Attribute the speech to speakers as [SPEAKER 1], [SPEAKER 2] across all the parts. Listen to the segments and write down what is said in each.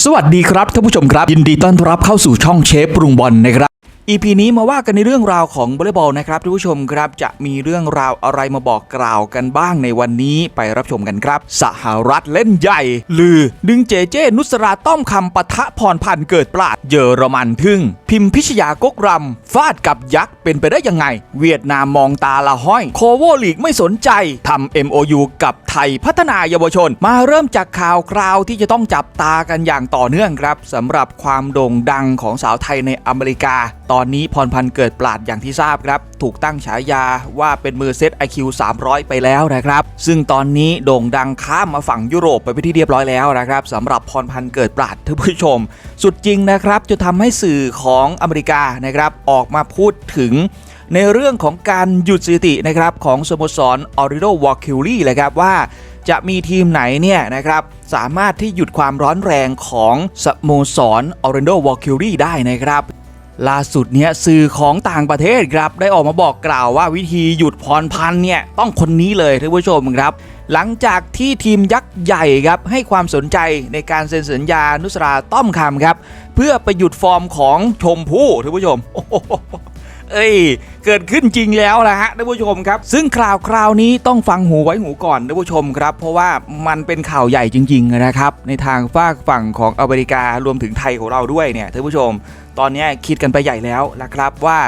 [SPEAKER 1] สวัสดีครับท่านผู้ชมครับ ยินดีต้อนรับเข้าสู่ช่องเชฟปรุงบอลนะครับ EP นี้มาว่ากันในเรื่องราวของวอลเลย์บอลนะครับท่านผู้ชมครับจะมีเรื่องราวอะไรมาบอกกล่าวกันบ้างในวันนี้ไปรับชมกันครับ สหรัฐเล่นใหญ่ ลือ ดึงเจเจ นุสราต้อมคำปะทะพรพันธ์เกิดปราดเยอรมันทึ่ง พิมพิชยากกรำฟาดกับยักษ์เป็นไปได้ยังไง เวียดนามมองตาละห้อย โคโวลีกไม่สนใจทำ MOU กับไทยพัฒนาเยาวชน มาเริ่มจากข่าวคราวที่จะต้องจับตากันอย่างต่อเนื่องครับสำหรับความโด่งดังของสาวไทยในอเมริกาตอนนี้พรพันธ์เกิดปราดอย่างที่ทราบครับ ถูกตั้งฉายาว่าเป็นมือเซต IQ 300 ไปแล้วนะครับ ซึ่งตอนนี้โด่งดังข้ามมาฝั่งยุโรปไปเป็นที่เรียบร้อยแล้วนะครับสำหรับพรพันธ์เกิดปราดท่านผู้ชม สุดจริงนะครับจะทำให้สื่อของอเมริกานะครับออกมาพูดถึงในเรื่องของการหยุดสถิตินะครับของสโมสรออริโดวอลคิวลี่เลยครับว่าจะมีทีมไหนเนี่ยนะครับสามารถที่หยุดความร้อนแรงของสโมสรออริโดวอลคิวลี่ได้นะครับ ล่าสุดเนี่ยสื่อของต่างประเทศครับได้ออกมาบอกกล่าวว่าวิธีหยุดพรพันเนี่ยต้องคนนี้เลยท่านผู้ชมครับ หลังจากที่ทีมยักษ์ใหญ่ครับให้ความสนใจในการเซ็นสัญญานุสราต้อมคำครับ เพื่อไปหยุดฟอร์มของชมพู่ท่านผู้ชมโอ้โหเอ้ยเกิดขึ้นจริงแล้วนะฮะท่านผู้ชมครับ ซึ่งข่าวคราวนี้ต้องฟังหูไว้หูก่อนท่านผู้ชมครับ เพราะว่ามันเป็นข่าวใหญ่จริง ๆ นะครับ ในทางฝากฝั่งของอเมริการวมถึงไทยของเราด้วยเนี่ยท่านผู้ชม ตอนนี้คิดกันไปใหญ่แล้วนะครับว่า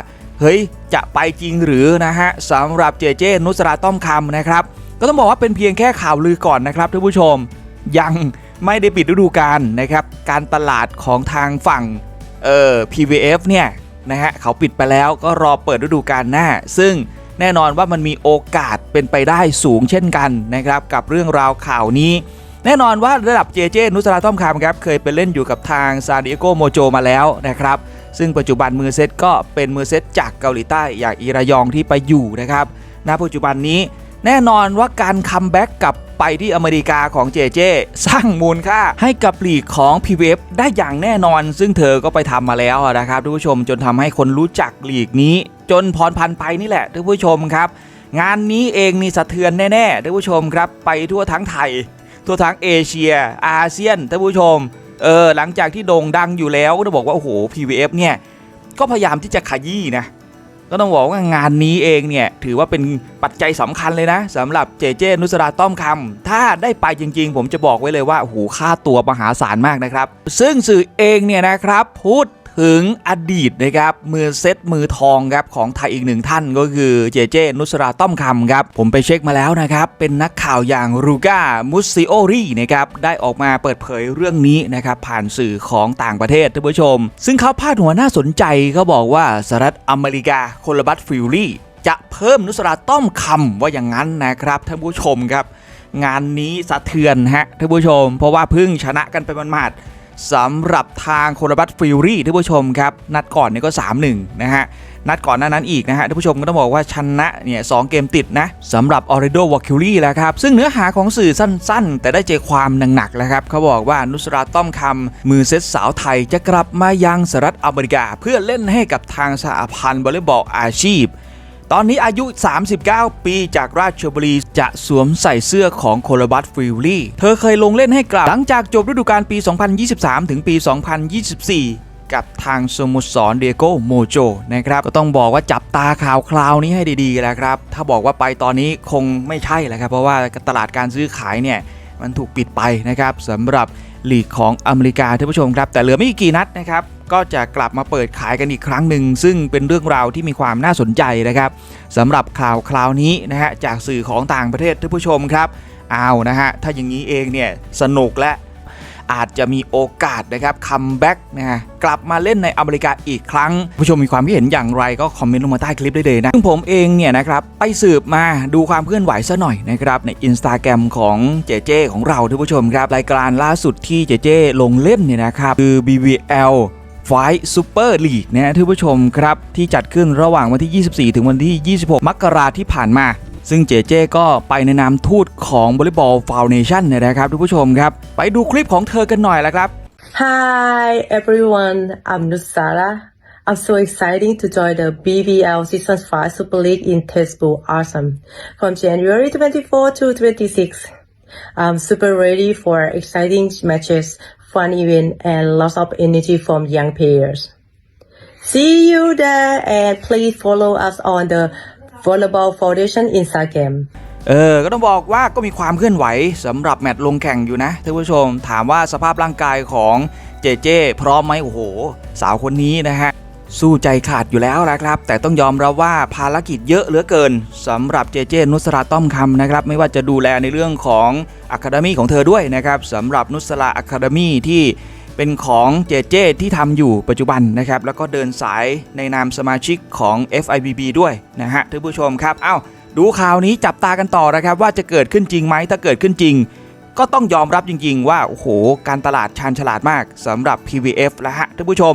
[SPEAKER 1] เฮ้ยจะไปจริงหรือนะฮะสำหรับเจเจนุสราต้อมคำนะครับ ก็ต้องบอกว่าเป็นเพียงแค่ข่าวลือก่อนนะครับท่านผู้ชม ยังไม่ได้ปิดฤดูกาลนะครับ การตลาดของทางฝั่งเอ่อ PVF เนี่ยนะฮะเขาปิดไปแล้วก็รอเปิดฤดูกาลหน้า ซึ่งแน่นอนว่ามันมีโอกาสเป็นไปได้สูงเช่นกันนะครับ กับเรื่องราวข่าวนี้ แน่นอนว่าระดับเจเจนุสราต้อมคำครับเคยไปเล่นอยู่กับทางซานดิเอโกโมโจมาแล้วนะครับซึ่งปัจจุบันมือเซตก็เป็นมือเซตจากเกาหลีใต้อย่างอิรายองที่ไปอยู่นะครับณปัจจุบันนี้แน่นอนว่าการคัมแบ็กกลับไปที่อเมริกาของเจเจสร้างมูลค่าให้กับลีกของ PVF ได้อย่างแน่นอน ซึ่งเธอก็ไปทำมาแล้วนะครับทุกผู้ชมจนทำให้คนรู้จักลีกนี้ จนพรพันไปนี่แหละทุกผู้ชมครับ งานนี้เองนี่สะเทือนแน่ๆท่านผู้ชมครับไปทั่วทั้งไทย ทั่วทั้งเอเชียอาเซียนท่านผู้ชมเออหลังจากที่โด่งดังอยู่แล้วก็ต้องบอกว่าโอ้โห PVF เนี่ยก็พยายามที่จะขยี้นะก็ต้องบอกว่างานนี้เองเนี่ยถือว่าเป็นปัจจัยสำคัญเลยนะสำหรับเจเจนุสราต้อมคำถ้าได้ไปจริงๆ ผมจะบอกไว้เลยว่าโอ้โหค่าตัวมหาศาลมากนะครับ ซึ่งสื่อเองเนี่ยนะครับพูด ถึงอดีตนะครับมือเซตมือทองครับของไทยอีกหนึ่งท่านก็คือเจเจนุสราต้อมคำครับ ผมไปเช็คมาแล้วนะครับ เป็นนักข่าวอย่างรูก้ามุสซิโอรีนะครับได้ออกมาเปิดเผยเรื่องนี้นะครับผ่านสื่อของต่างประเทศท่านผู้ชม ซึ่งเขาพาดหัวน่าสนใจเขาบอกว่าสหรัฐอเมริกาโคลบัตฟิลลี่จะเพิ่มนุสราต้อมคำว่าอย่างนั้นนะครับท่านผู้ชมครับ งานนี้สะเทือนฮะท่านผู้ชม เพราะว่าเพิ่งชนะกันไปหมาดๆ สำหรับทางโคลบัตฟิลลี่ท่านผู้ชมครับ นัดก่อนเนี่ยก็ 3-1 นะฮะ นัดก่อนหน้านั้นอีกนะฮะท่านผู้ชมก็ต้องบอกว่าชนะเนี่ยสเกมติดนะสำหรับออริโดวอคิลี่แล้วครับ ซึ่งเนื้อหาของสื่อสั้นๆ แต่ได้ใจความหนักๆแล้วครับเขาบอกว่านุสราต้อมคำมือเซตสาวไทยจะกลับมายังสหรัฐอเมริกา เพื่อเล่นให้กับทางสหพันธ์วอลเลย์บอลอาชีพ ตอนนี้อายุ 39 ปีจากราชบุรีจะสวมใส่เสื้อของโคลบัตฟิลลี่ เธอเคยลงเล่นให้กลับ หลังจากจบฤดูกาลปี 2023 ถึงปี 2024กับทางสโมุสรเดโกโมโจนะครับก็ต้องบอกว่าจับตาข่าวคราวนี้ให้ดีๆแล้วครับ ถ้าบอกว่าไปตอนนี้คงไม่ใช่แล้วครับ เพราะว่าตลาดการซื้อขายเนี่ย มันถูกปิดไปนะครับสำหรับ ลีกของอเมริกาท่านผู้ชมครับ แต่เหลือไม่กี่นัดนะครับ ก็จะกลับมาเปิดขายกันอีกครั้งหนึ่ง ซึ่งเป็นเรื่องราวที่มีความน่าสนใจนะครับสำหรับข่าวคราวนี้นะฮะจากสื่อของต่างประเทศท่านผู้ชมครับเอานะฮะถ้าอย่างนี้เองเนี่ยสนุกและ อาจจะมีโอกาสนะครับคัมแบ็กนะฮะกลับมาเล่นในอเมริกาอีกครั้ง ผู้ชมมีความคิดเห็นอย่างไรก็คอมเมนต์ลงมาใต้คลิปได้เลยนะซึ่งผมเองเนี่ยนะครับไปสืบมาดูความเคลื่อนไหวซะหน่อยนะครับในอินสตาแกรมของเจเจของเราท่านผู้ชมครับรายการล่าสุดที่เจเจลงเล่นเนี่ยนะครับคือ BVL ไฟซูเปอร์ลีกนะท่านผู้ชมครับ ที่จัดขึ้นระหว่างวันที่ 24 ถึงวันที่ 26 มกราที่ผ่านมา ซึ่งเจเจก็ไปในนามทูตของบริบอลฟาวเนชั่นนะครับทุกผู้ชมครับ ไปดูคลิปของเธอกันหน่อยละครับ
[SPEAKER 2] Hi everyone, I'm Nusara. I'm so excited to join the BBL Season 5 Super League in Textbook Awesome from January 24 to 26. I'm super ready for exciting matches fun event, and lots of energy from young players. See you there, and please follow us on the Volleyball Foundation Instagram.
[SPEAKER 1] เออ ก็ต้องบอกว่าก็มีความเคลื่อนไหวสำหรับแมตช์ลงแข่งอยู่นะท่านผู้ชม ถามว่าสภาพร่างกายของเจเจพร้อมไหมโอ้โห สาวคนนี้นะฮะ สู้ใจขาดอยู่แล้วนะครับ แต่ต้องยอมรับว่าภารกิจเยอะเหลือเกินสำหรับเจเจนุสราต้อมคำนะครับ ไม่ว่าจะดูแลในเรื่องของอะคาเดมี่ของเธอด้วยนะครับสำหรับนุสราอะคาเดมี่ที่ เป็นของเจเจที่ทำอยู่ปัจจุบันนะครับ แล้วก็เดินสายในนามสมาชิกของ FIBB ด้วยนะฮะท่านผู้ชมครับเอ้าดูข่าวนี้จับตากันต่อนะครับว่าจะเกิดขึ้นจริงไหมถ้าเกิดขึ้นจริง ก็ต้องยอมรับจริง ๆ ว่า โอ้โห การตลาดชาญฉลาดมากสำหรับ PVF แล้วฮะท่านผู้ชม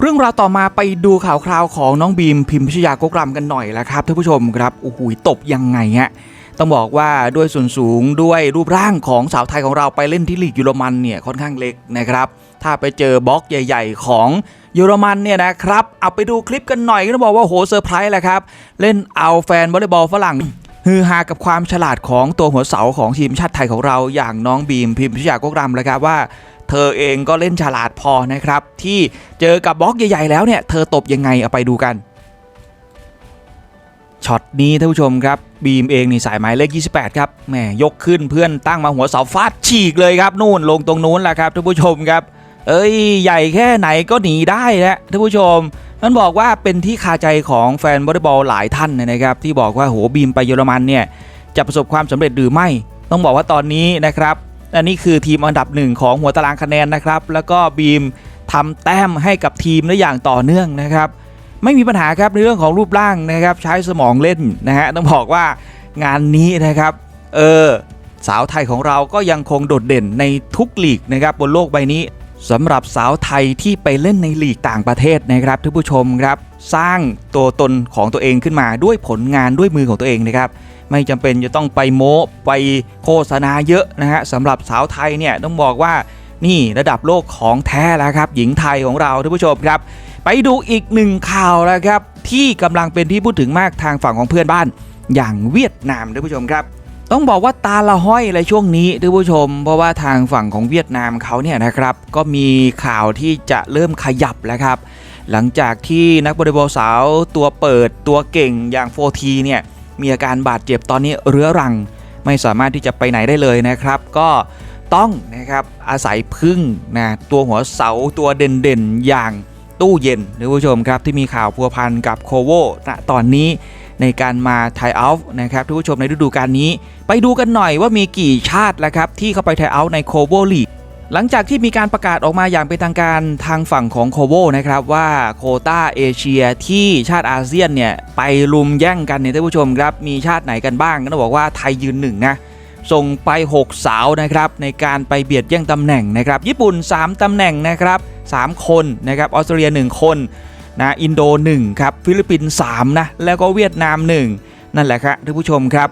[SPEAKER 1] เรื่องราวต่อมาไปดูข่าวคราวของน้องบีมพิมพิชยากกรำกันหน่อยละครับท่านผู้ชมครับโอ้โหตบยังไงฮะ ต้องบอกว่าด้วยส่วนสูงด้วยรูปร่างของสาวไทยของเราไปเล่นที่ลีกเยอรมันเนี่ยค่อนข้างเล็กนะครับถ้าไปเจอบล็อกใหญ่ ๆ ของเยอรมันเนี่ยนะครับเอาไปดูคลิปกันหน่อยก็ต้องบอกว่าโหเซอร์ไพรส์แหละครับเล่นเอาแฟนวอลเลย์บอลฝรั่งฮือฮากับความฉลาดของตัวหัวเสาของทีมชาติไทยของเราอย่างน้องบีมพิมพิชยากกรำเลยครับว่าเธอเองก็เล่นฉลาดพอนะครับ ที่เจอกับบล็อกใหญ่ ๆ แล้วเนี่ย เธอตบยังไงเอาไปดูกัน ช็อตนี้ท่านผู้ชมครับบีมเองนี่สายหมายเลข 28 ครับแหมยกขึ้นเพื่อนตั้งมาหัวเสาฟาดฉีกเลยครับ นู่นลงตรงนู้นแหละครับท่านผู้ชมครับ เอ้ยใหญ่แค่ไหนก็หนีได้นะท่านผู้ชมมันบอกว่าเป็นที่คาใจของแฟนวอลเลย์บอลหลายท่านนะครับ ที่บอกว่าโหบีมไปเยอรมันเนี่ยจะประสบความสำเร็จหรือไม่ ต้องบอกว่าตอนนี้นะครับอันนี้คือทีมอันดับหนึ่งของหัวตารางคะแนนนะครับ แล้วก็บีมทำแต้มให้กับทีมได้อย่างต่อเนื่องนะครับ ไม่มีปัญหาครับในเรื่องของรูปร่างนะครับ ใช้สมองเล่นนะฮะต้องบอกว่างานนี้นะครับ เออสาวไทยของเราก็ยังคงโดดเด่นในทุกลีกนะครับบนโลกใบนี้สำหรับสาวไทยที่ไปเล่นในลีกต่างประเทศนะครับท่านผู้ชมครับ สร้างตัวตนของตัวเองขึ้นมาด้วยผลงานด้วยมือของตัวเองนะครับ ไม่จำเป็นจะต้องไปโม้ไปโฆษณาเยอะนะฮะสำหรับสาวไทยเนี่ยต้องบอกว่านี่ระดับโลกของแท้แล้วครับ หญิงไทยของเราท่านผู้ชมครับ ไปดูอีกหนึ่งข่าวแล้วครับ ที่กำลังเป็นที่พูดถึงมากทางฝั่งของเพื่อนบ้าน อย่างเวียดนามท่านผู้ชมครับ ต้องบอกว่าตาละห้อยเลยช่วงนี้ท่านผู้ชม เพราะว่าทางฝั่งของเวียดนามเขาเนี่ยนะครับ ก็มีข่าวที่จะเริ่มขยับแล้วครับ หลังจากที่นักบอลบอลสาวตัวเปิดตัวเก่งอย่างโฟทีเนี่ยมีอาการบาดเจ็บตอนนี้เรื้อรัง ไม่สามารถที่จะไปไหนได้เลยนะครับ ก็ต้องนะครับอาศัยพึ่งนะตัวหัวเสาตัวเด่นๆอย่าง ตู้เย็นท่านผู้ชมครับที่มีข่าวพัวพันกับโคโวณตอนนี้ในการมาไทยเอาท์นะครับท่านผู้ชมในฤดูกาลนี้ ไปดูกันหน่อยว่ามีกี่ชาติแล้วครับที่เข้าไปไทยเอาท์ในโคโวลีกหลังจากที่มีการประกาศออกมาอย่างเป็นทางการทางฝั่งของโคโวนะครับว่าโคต้าเอเชียที่ชาติอาเซียนเนี่ยไปลุมแย่งกันเนี่ยท่านผู้ชมครับมีชาติไหนกันบ้างก็ต้องบอกว่าไทยยืนหนึ่งนะส่งไป 6 สาวนะครับในการไปเบียดแย่งตำแหน่งนะครับญี่ปุ่น 3ตำแหน่งนะครับ 3 คนนะครับออสเตรเลีย 1 คนนะอินโด1ครับฟิลิปปินส์3นะแล้วก็เวียดนาม 1 นั่นแหละครับท่านผู้ชมครับ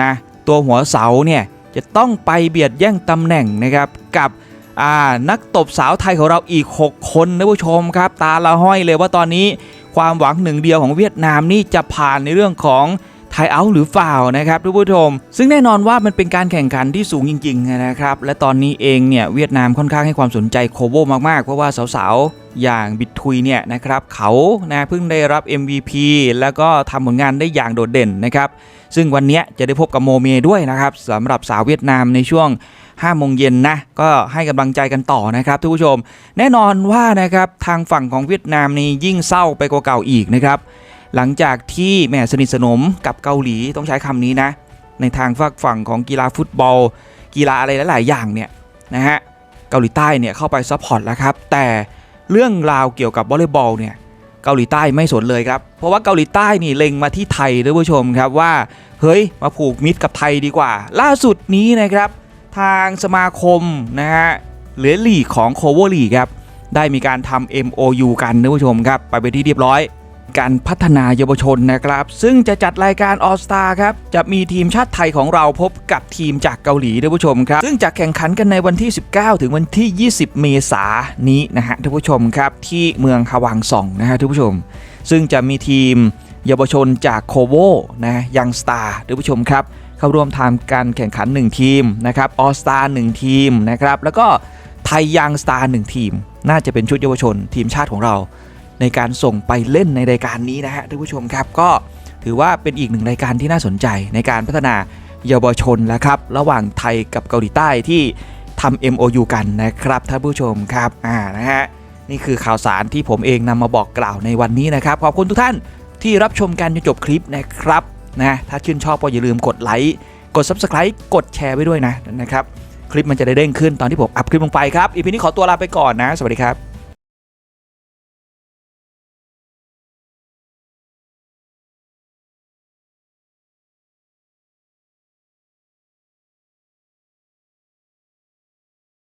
[SPEAKER 1] นะตัวหัวเสาเนี่ยจะต้องไปเบียดแย่งตำแหน่งนะครับกับนักตบสาวไทยของเราอีก 6 คนนะผู้ชมครับ ตาละห้อยเลยว่าตอนนี้ความหวังหนึ่งเดียวของเวียดนามนี่จะผ่านในเรื่องของ ไทยเอาหรือเปล่านะครับทุกผู้ชม ซึ่งแน่นอนว่ามันเป็นการแข่งขันที่สูงจริง ๆ นะครับ และตอนนี้เองเนี่ยเวียดนามค่อนข้างให้ความสนใจโคโวมากๆ เพราะว่าสาวๆ อย่างบิดทุยเนี่ยนะครับเขานะเพิ่งได้รับ MVP แล้วก็ทำผลงานได้อย่างโดดเด่นนะครับ ซึ่งวันนี้จะได้พบกับโมเมด้วยนะครับสำหรับสาวเวียดนามในช่วง5โมงเย็นนะ ก็ให้กำลังใจกันต่อนะครับทุกผู้ชม แน่นอนว่านะครับทางฝั่งของเวียดนามนี่ยิ่งเศร้าไปกว่าเก่าอีกนะครับ หลังจากที่แหม่สนิทสนมกับเกาหลีต้องใช้คำนี้นะ ในทางฝากฝั่งของกีฬาฟุตบอล กีฬาอะไรหลาย ๆ อย่างเนี่ยนะฮะเกาหลีใต้เนี่ยเข้าไปซัพพอร์ตแล้วครับ แต่เรื่องราวเกี่ยวกับวอลเลย์บอลเนี่ยเกาหลีใต้ไม่สนเลยครับ เพราะว่าเกาหลีใต้นี่เล็งมาที่ไทยด้วยผู้ชมครับว่า เฮ้ย มาผูกมิตรกับไทยดีกว่า ล่าสุดนี้นะครับ ทางสมาคมนะฮะหรือลีกของโคโวลีครับ ได้มีการทำ MOU กันนะผู้ชมครับ ไปเป็นที่เรียบร้อย การพัฒนาเยาวชนนะครับ ซึ่งจะจัดรายการ All Star ครับ จะมีทีมชาติไทยของเราพบกับทีมจากเกาหลีด้วยผู้ชมครับ ซึ่งจะแข่งขันกันในวันที่ 19 ถึงวันที่ 20 เมษายนนี้นะฮะท่านผู้ชมครับ ที่เมืองฮวังสองนะฮะท่านผู้ชม ซึ่งจะมีทีมเยาวชนจากโคโวนะยังสตาร์ท่านผู้ชมครับ เข้าร่วมทำการแข่งขัน 1 ทีมนะครับออสตาหนึ่งทีมนะครับแล้วก็ไทยยังสตาร์หนึ่งทีม น่าจะเป็นชุดเยาวชนทีมชาติของเรา ในการส่งไปเล่นในรายการนี้นะฮะท่านผู้ชมครับก็ถือว่าเป็นอีกหนึ่งรายการที่น่าสนใจในการพัฒนาเยาวชนแล้วครับระหว่างไทยกับเกาหลีใต้ที่ทำ MOU กันนะครับท่านผู้ชมครับอ่านะฮะนี่คือข่าวสารที่ผมเองนำมาบอกกล่าวในวันนี้นะครับขอบคุณทุกท่านที่รับชมกันจนจบคลิปนะครับนะถ้าชื่นชอบก็อย่าลืมกดไลค์กด Subscribe กดแชร์ไว้ด้วยนะนะครับ คลิปมันจะได้เด้งขึ้นตอนที่ผมอัพคลิปลงไปครับอีพีนี้ขอตัวลาไปก่อนนะ สวัสดีครับ